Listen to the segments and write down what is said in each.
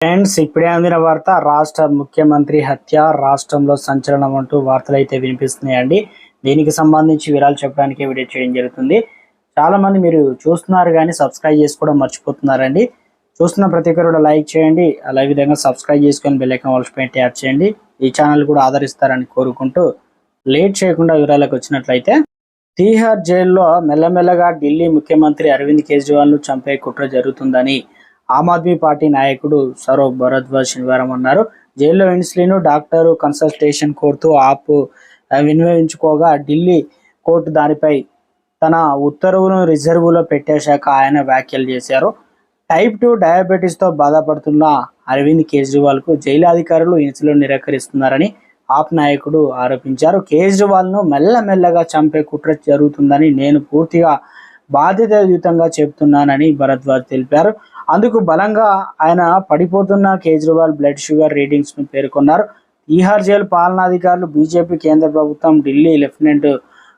Friends ఇప్పుడే అందిన వార్త రాష్ట్ర ముఖ్యమంత్రి హత్య రాష్ట్రంలో సంచలనం అంటూ వార్తలు అయితే వినిపిస్తున్నాయండి. దీనికి సంబంధించి వివరాలు చెప్పడానికి వీడియో చేయడం జరుగుతుంది. చాలా మంది మీరు చూస్తున్నారు కానీ సబ్స్క్రైబ్ చేసుకోవడం మర్చిపోతున్నారండి. చూస్తున్న ప్రతి ఒక్కరు కూడా లైక్ చేయండి. అలా విధంగా సబ్స్క్రైబ్ చేసుకొని బెల్ ఐకాన్ వాళ్ళ ట్యాప్ చేయండి. ఈ ఛానల్ కూడా ఆదరిస్తారని కోరుకుంటూ లేట్ చేయకుండా వివరాలకు వచ్చినట్లయితే తీహార్ జైల్లో మెల్లమెల్లగా ఢిల్లీ ముఖ్యమంత్రి అరవింద్ కేజ్రీవాల్ను చంపే కుట్ర జరుగుతుందని ఆమ్ ఆద్మీ పార్టీ నాయకుడు సరో భరద్వాజ్ శనివారం అన్నారు. జైల్లో ఇన్సులిన్ డాక్టర్ కన్సల్టేషన్ కోరుతూ ఆప్ వినియోగించుకోగా ఢిల్లీ కోర్టు దానిపై తన ఉత్తర్వులను రిజర్వులో పెట్టేశాక ఆయన వ్యాఖ్యలు చేశారు. టైప్ టూ డయాబెటీస్తో బాధపడుతున్న అరవింద్ కేజ్రీవాల్కు జైలు అధికారులు ఇన్సులిన్ నిరాకరిస్తున్నారని ఆప్ నాయకుడు ఆరోపించారు. కేజ్రీవాల్ను మెల్లమెల్లగా చంపే కుట్ర జరుగుతుందని నేను పూర్తిగా బాధ్యతాయుతంగా చెప్తున్నానని భరద్వాజ్ తెలిపారు. అందుకు బలంగా ఆయన పడిపోతున్న కేజ్రీవాల్ బ్లడ్ షుగర్ రీడింగ్స్ను పేర్కొన్నారు. తీహార్ జైలు పాలనాధికారులు బీజేపీ కేంద్ర ప్రభుత్వం ఢిల్లీ లెఫ్టినెంట్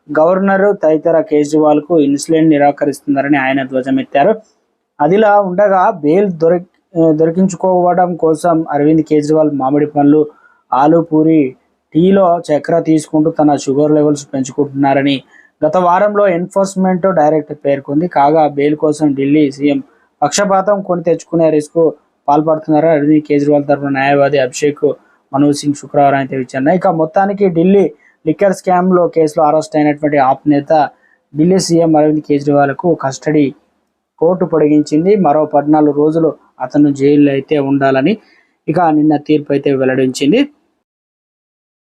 గవర్నర్ తదితర కేజ్రీవాల్కు ఇన్సులిన్ నిరాకరిస్తున్నారని ఆయన ధ్వజమెత్తారు. అదిలా ఉండగా బెయిల్ దొరి దొరికించుకోవడం కోసం అరవింద్ కేజ్రీవాల్ మామిడి పండ్లు ఆలు పూరి టీలో చక్కెర తీసుకుంటూ తన షుగర్ లెవెల్స్ పెంచుకుంటున్నారని గత వారంలో ఎన్ఫోర్స్మెంట్ డైరెక్టర్ పేర్కొంది. కాగా బెయిల్ కోసం ఢిల్లీ సీఎం పక్షపాతం కొని తెచ్చుకునే రిస్క్ పాల్పడుతున్నారా? అరవింద్ కేజ్రీవాల్ తరఫున న్యాయవాది అభిషేక్ మనోజ్ సింగ్ శుక్రవారం అయితే విచారణ ఇక మొత్తానికి ఢిల్లీ లిక్కర్ స్కామ్లో కేసులో అరెస్ట్ అయినటువంటి ఆప్ నేత ఢిల్లీ సీఎం అరవింద్ కేజ్రీవాల్కు కస్టడీ కోర్టు పొడిగించింది. మరో పద్నాలుగు రోజులు అతను జైల్లో అయితే ఉండాలని ఇక నిన్న తీర్పు అయితే వెల్లడించింది.